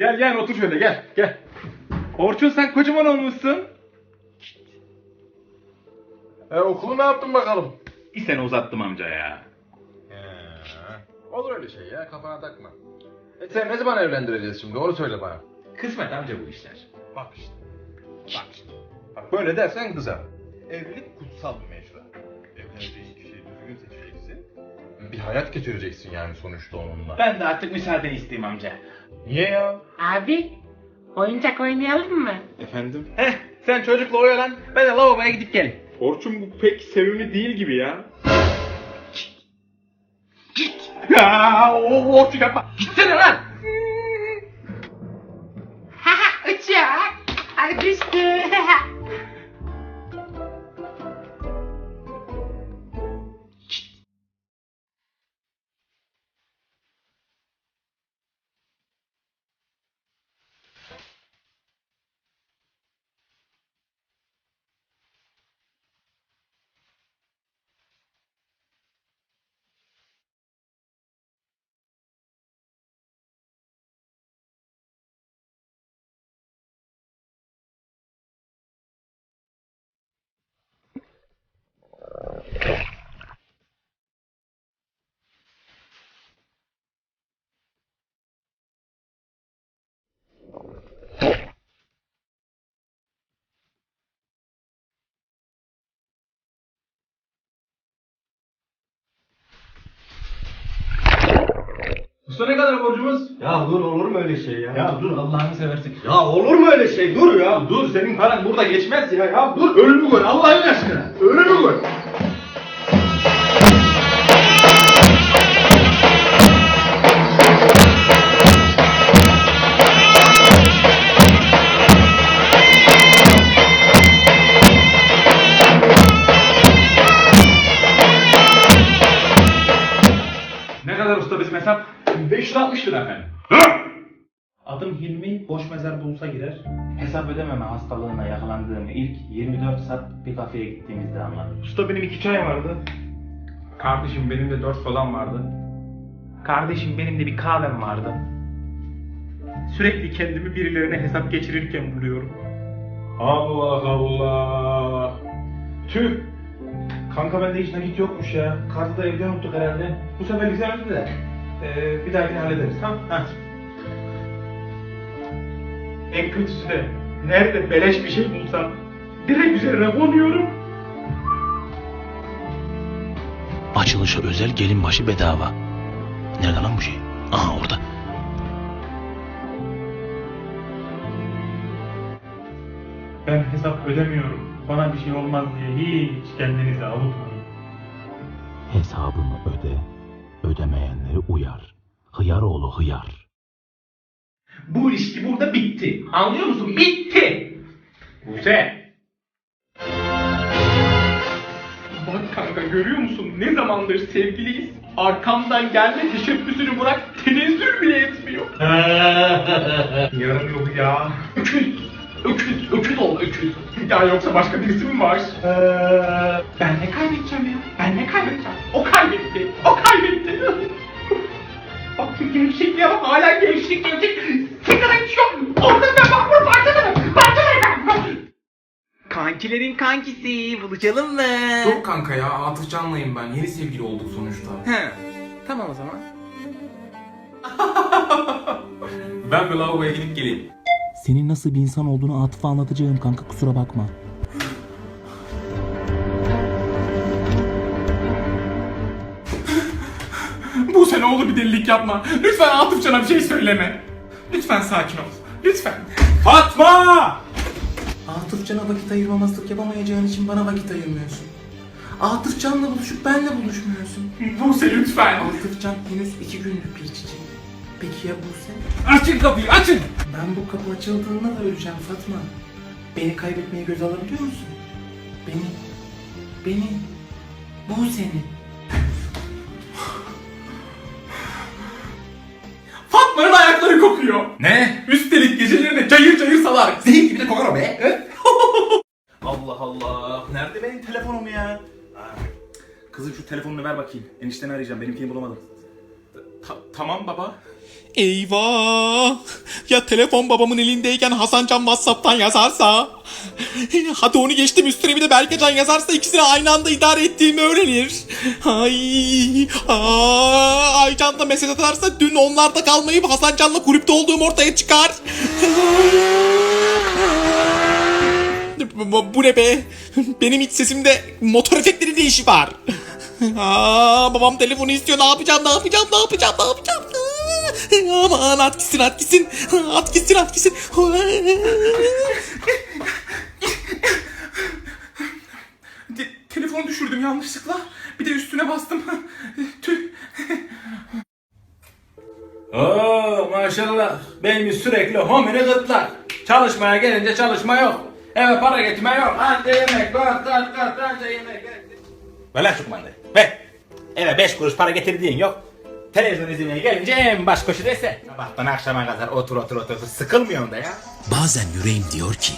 Gel gel otur şöyle gel gel. Orçun sen kocaman olmuşsun. E okulu ne yaptın bakalım? Bir sene uzattım amca ya. olur öyle şey ya kafana takma. E sen ne zaman evlendireceğiz şimdi onu söyle bana. Kısmet amca bu işler. Bak işte. Bak işte. Bak böyle dersen kızar. Evlilik kutsal bir mecra. Evleneceğin kişiyi düzgün seçeceksin. Bir hayat geçireceksin yani sonuçta onunla. Ben de artık müsaade isteyeyim amca. Niye ya? Abi, oyuncak oynayalım mı? Efendim? Heh, sen çocukla oyalan, ben de lavaboya gidip gelin. Orçun bu pek sevimli değil gibi ya. Git. Ya o Orçun yapma. Gitsene lan! Usta ne kadar borcumuz? Ya dur olur mu öyle şey ya? Ya dur Allah'ını seversin. Ya olur mu öyle şey? Dur ya. Dur senin paran burada geçmez ya. Ya dur. Ölümü gör Allah'ın aşkına. Ölümü gör. 560 lira efendim. Adım Hilmi, boş mezar bulsa girer. Hesap ödememe hastalığına yakalandığımı ilk 24 saat bir kafeye gittiğimizde anladım. Usta benim iki çay vardı. Kardeşim benim de 4 falan vardı. Kardeşim benim de bir kahvem vardı. Sürekli kendimi birilerine hesap geçirirken buluyorum. Allah Allah. Tüh. Kanka bende hiç nakit yokmuş ya. Kartı da evde unuttuk herhalde. Bu sefer güzeldi de. Ee, bir dahakine hallederiz tamam Heh. En kötüsü de nerede beleş bir şey bulsam direkt üzerine konuyorum. Açılışa özel gelin başı bedava. Nerede lan bu şey? Aha orada. Ben hesap ödemiyorum. Bana bir şey olmaz diye hiç kendinizi avutmayın. Hesabını öde, ödemeyenleri uyar. Hıyar oğlu hıyar. Bu ilişki burada bitti. Anlıyor musun? Bitti. Buse. Bak kanka görüyor musun? Ne zamandır sevgiliyiz. Arkamdan gelme teşebbüsünü bırak tenezzül bile etmiyor. Yarım yok ya. Öküz. Öküz. Öküz ol öküz. Ya yoksa başka birisi mi var? ben ne kaybedeceğim ya? Ben ne kaybedeceğim? O kaybetti. O kaybetti. Gevşekliğe bak hala gevşek gevşek. Sigara içiyor. Orada ben bak bunu parçalarım. Parçalarım. Kankilerin kankisi buluşalım mı? Yok kanka ya Atıf Can'layım ben. Yeni sevgili olduk sonuçta. He. Tamam o zaman. Ben bir lavaboya gidip geleyim. Senin nasıl bir insan olduğunu Atıf'a anlatacağım kanka kusura bakma. Olur bir delilik yapma. Lütfen Atıf Can'a bir şey söyleme. Lütfen sakin ol. Lütfen. Fatma! Atıf Can'a vakit ayırmamazlık yapamayacağın için bana vakit ayırmıyorsun. Atıf Can'la buluşup benle buluşmuyorsun. Buse lütfen. Atıf Can henüz iki günlük bir çiçek. Peki ya Buse? Açın kapıyı açın! Ben bu kapı açıldığında da öleceğim Fatma. Beni kaybetmeye göz alabiliyor musun? Beni, beni, bu kokuyor. Ne? Üstelik gecelerinde cayır cayır salar. Zehir gibi de kokar o be. Allah Allah. Nerede benim telefonum ya? Ha. Kızım şu telefonunu ver bakayım. Enişteni arayacağım. Benimkini bulamadım. Tamam baba. Eyvah! Ya telefon babamın elindeyken Hasancan Whatsapp'tan yazarsa? Hadi onu geçtim üstüne bir de Berkecan yazarsa ikisini aynı anda idare ettiğimi öğrenir. Ay, aa, Aycan da mesaj atarsa dün onlarda kalmayıp Hasancan'la kulüpte olduğum ortaya çıkar. Bu, bu ne be? Benim iç sesimde motor efektleri ne işi var? Aa, babam telefonu istiyor. Ne yapacağım? Ne yapacağım? Ne yapacağım? Ne yapacağım? Aman at gitsin at gitsin. At gitsin at gitsin. Te- telefonu düşürdüm yanlışlıkla. Bir de üstüne bastım. Tüh. Oo maşallah. Beyimiz sürekli homini gırtlar. Çalışmaya gelince çalışma yok. Eve para getirme yok. Anca yemek, dört, dört, anca yemek. Ver lan şu kumandayı. Ver. Eve beş kuruş para getirdiğin yok. Televizyon izlemeye gelince en baş koşu dese. Sabahtan akşama kadar otur otur otur. Sıkılmıyorsun da ya. Bazen yüreğim diyor ki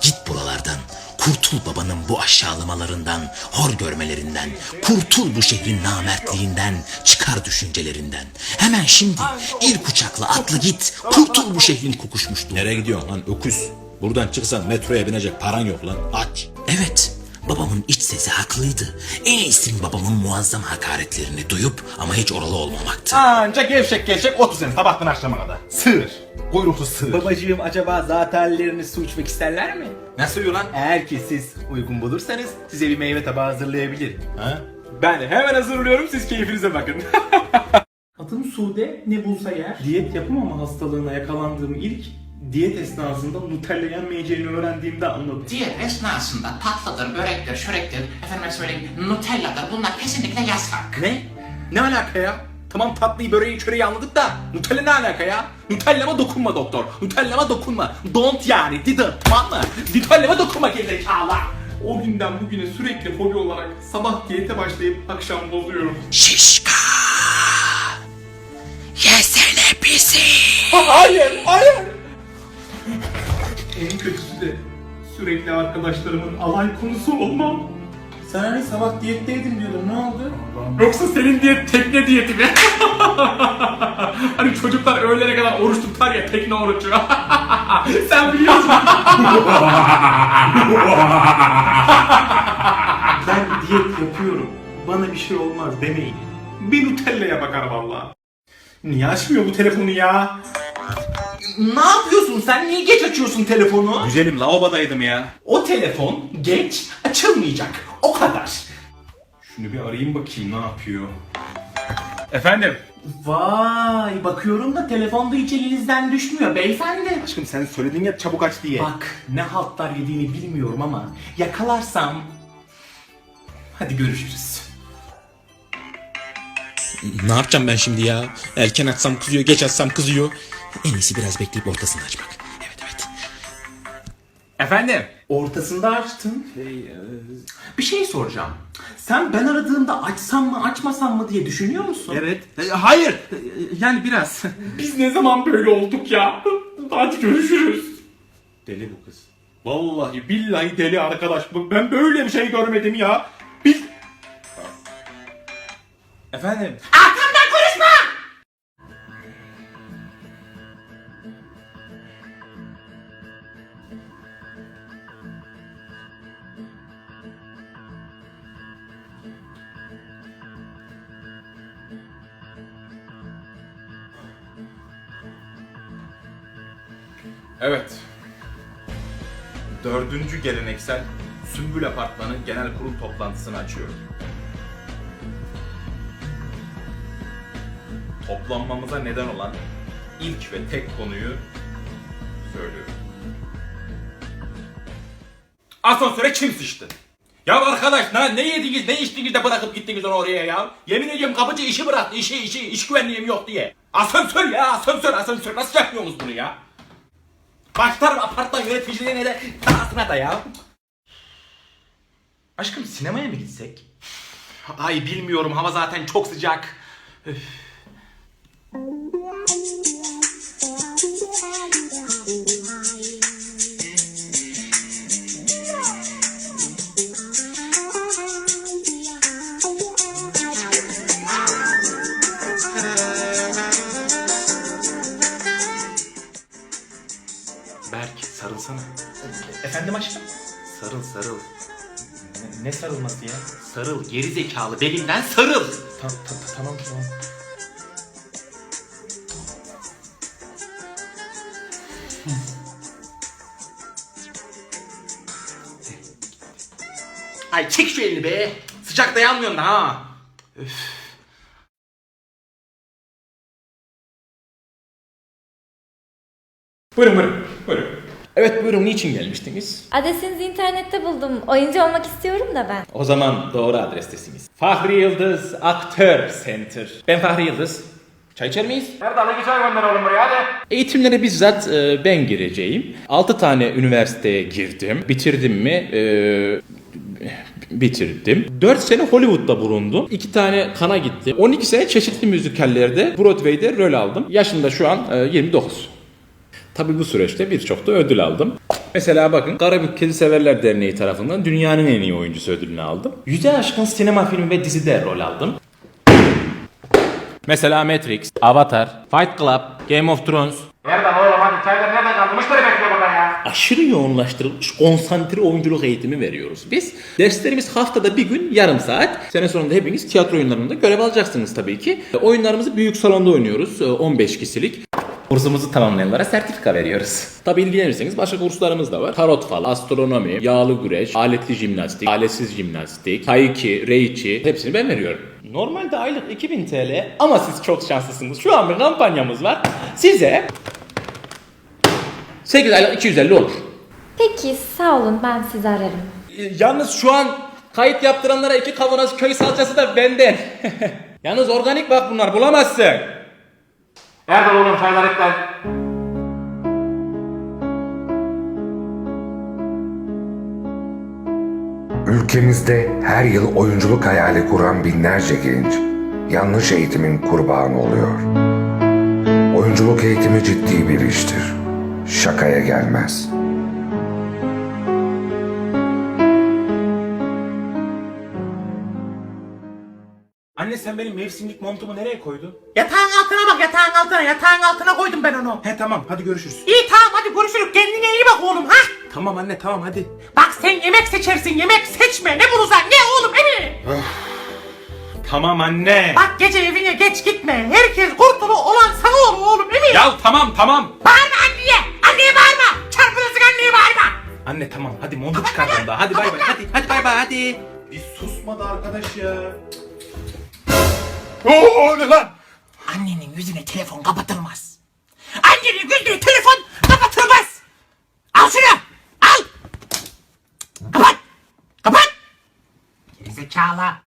git buralardan. Kurtul babanın bu aşağılamalarından, hor görmelerinden, kurtul bu şehrin namertliğinden, çıkar düşüncelerinden. Hemen şimdi ilk uçakla atla git, kurtul bu şehrin kokuşmuşluğu. Nereye gidiyorsun lan öküz? Buradan çıksan metroya binecek paran yok lan. Aç. Evet, babamın iç sesi haklıydı. En iyisi babamın muazzam hakaretlerini duyup ama hiç oralı olmamaktı. Anca gevşek gevşek otur sen sabahtan akşama kadar. Sığır. Kuyruklu sığır. Babacığım acaba zatenlerini su içmek isterler mi? Ne suyu lan? Eğer ki siz uygun bulursanız size bir meyve tabağı hazırlayabilirim. Ha? Ben hemen hazırlıyorum siz keyfinize bakın. Adım Sude ne bulsa yer. Diyet yapamama hastalığına yakalandığım ilk diyet esnasında Nutella yenmeyeceğini öğrendiğimde anladım. Diyet esnasında tatlıdır, börektir, çörektir, efendime söyleyeyim Nutella'dır bunlar kesinlikle yasak. ne? Ne alaka ya? Tamam tatlıyı böreği çöreği anladık da Nutella ne alaka ya? Nutella'ma dokunma doktor. Nutella'ma dokunma. Don't yani didn't tamam mı? Nutella'ma dokunma gerizekalı. O günden bugüne sürekli hobi olarak sabah diyete başlayıp akşam bozuyorum. Şişka! Yesene bizi! Hayır, hayır. En kötüsü de sürekli arkadaşlarımın alay konusu olmam. Sen hani sabah diyetteydim diyordun ne oldu? Yoksa senin diyet tekne diyeti mi? hani çocuklar öğlene kadar oruç tutar ya tekne orucu. Sen biliyorsun. Ben diyet yapıyorum. Bana bir şey olmaz demeyin. Bir Nutella'ya bakar valla. Niye açmıyor bu telefonu ya? Ne yapıyorsun sen? Niye geç açıyorsun telefonu? Güzelim lavabodaydım ya. O telefon geç açılmayacak. O kadar. Şunu bir arayayım bakayım ne yapıyor. Efendim? Vay bakıyorum da telefonda hiç elinizden düşmüyor beyefendi. Aşkım sen söyledin ya çabuk aç diye. Bak ne haltlar yediğini bilmiyorum ama yakalarsam... Hadi görüşürüz. Ne yapacağım ben şimdi ya? Erken açsam kızıyor, geç açsam kızıyor. En iyisi biraz bekleyip ortasını açmak. Evet evet. Efendim? Ortasında açtın. Bir şey soracağım. Sen ben aradığımda açsam mı açmasam mı diye düşünüyor musun? Evet. Hayır. Yani biraz. Biz ne zaman böyle olduk ya? Hadi görüşürüz. Deli bu kız. Vallahi billahi deli arkadaş. Bu- Ben böyle bir şey görmedim ya. Biz... Efendim? Arkamdan Dördüncü geleneksel Sümbül Apartmanı Genel Kurul toplantısını açıyorum. Toplanmamıza neden olan ilk ve tek konuyu söylüyorum. Asansöre kim sıçtı? Ya arkadaş ne, ne yediniz ne içtiniz de bırakıp gittiniz onu oraya ya? Yemin ediyorum kapıcı işi bıraktı işi işi iş güvenliğim yok diye. Asansör ya asansör asansör nasıl yapıyorsunuz bunu ya? Başlarım apartman yöneticilerine de tarafına da ya. Aşkım sinemaya mı gitsek? Ay bilmiyorum hava zaten çok sıcak. Üf. Sarıl sarıl. Ne, ne sarılması ya? Sarıl geri zekalı belimden sarıl. Ta, ta, ta- tamam tamam. Ay çek şu elini be. Sıcakta yanmıyorsun da ha. Buyurun buyurun. Buyurun. Evet buyurun niçin gelmiştiniz? Adresinizi internette buldum. Oyuncu olmak istiyorum da ben. O zaman doğru adrestesiniz. Fahri Yıldız Aktör Center. Ben Fahri Yıldız. Çay içer miyiz? Nerede iki çay gönder oğlum buraya hadi. Eğitimlere bizzat e, ben gireceğim. 6 tane üniversiteye girdim. Bitirdim mi? E, bitirdim. 4 sene Hollywood'da bulundum. 2 tane kana gitti. 12 sene çeşitli müzikallerde Broadway'de rol aldım. Yaşım da şu an e, 29. Tabi bu süreçte birçok da ödül aldım. Mesela bakın Karabük Kedi Severler Derneği tarafından dünyanın en iyi oyuncusu ödülünü aldım. Yüze aşkın sinema filmi ve dizide rol aldım. Mesela Matrix, Avatar, Fight Club, Game of Thrones. Nereden oğlum hadi çaylar nereden kaldı? Müşteri bekliyor burada ya. Aşırı yoğunlaştırılmış konsantre oyunculuk eğitimi veriyoruz biz. Derslerimiz haftada bir gün yarım saat. Sene sonunda hepiniz tiyatro oyunlarında görev alacaksınız tabii ki. Oyunlarımızı büyük salonda oynuyoruz. 15 kişilik. Kursumuzu tamamlayanlara sertifika veriyoruz. Tabii ilgilenirseniz başka kurslarımız da var. Tarot fal, astronomi, yağlı güreş, aletli jimnastik, aletsiz jimnastik, taiki, reichi hepsini ben veriyorum. Normalde aylık 2000 TL ama siz çok şanslısınız. Şu an bir kampanyamız var. Size 8 aylık 250 olur. Peki sağ olun ben sizi ararım. Yalnız şu an kayıt yaptıranlara iki kavanoz köy salçası da benden. Yalnız organik bak bunlar bulamazsın. Nerede oğlum çaylar iptal? Ülkemizde her yıl oyunculuk hayali kuran binlerce genç yanlış eğitimin kurbanı oluyor. Oyunculuk eğitimi ciddi bir iştir. Şakaya gelmez. Sen benim mevsimlik montumu nereye koydun? Yatağın altına bak yatağın altına. Yatağın altına koydum ben onu. He tamam hadi görüşürüz. İyi tamam hadi görüşürüz. Kendine iyi bak oğlum ha. Tamam anne tamam hadi. Bak sen yemek seçersin yemek seçme. Ne bulursan ne oğlum evi. Tamam anne. Bak gece evine geç gitme. Herkes kurtulu olan sana olur oğlum evi. Ya tamam tamam. Bağırma anneye. Anneye bağırma. Çarpılırsın anneye bağırma. Anne tamam hadi montu çıkartalım daha. Hadi bay bay hadi. Hadi bay bay hadi. Bir susmadı arkadaş ya. Oo ne lan? Annenin yüzüne telefon kapatılmaz. Annenin yüzüne telefon kapatılmaz. Al şunu. Al. Kapat. Kapat. Zekalı.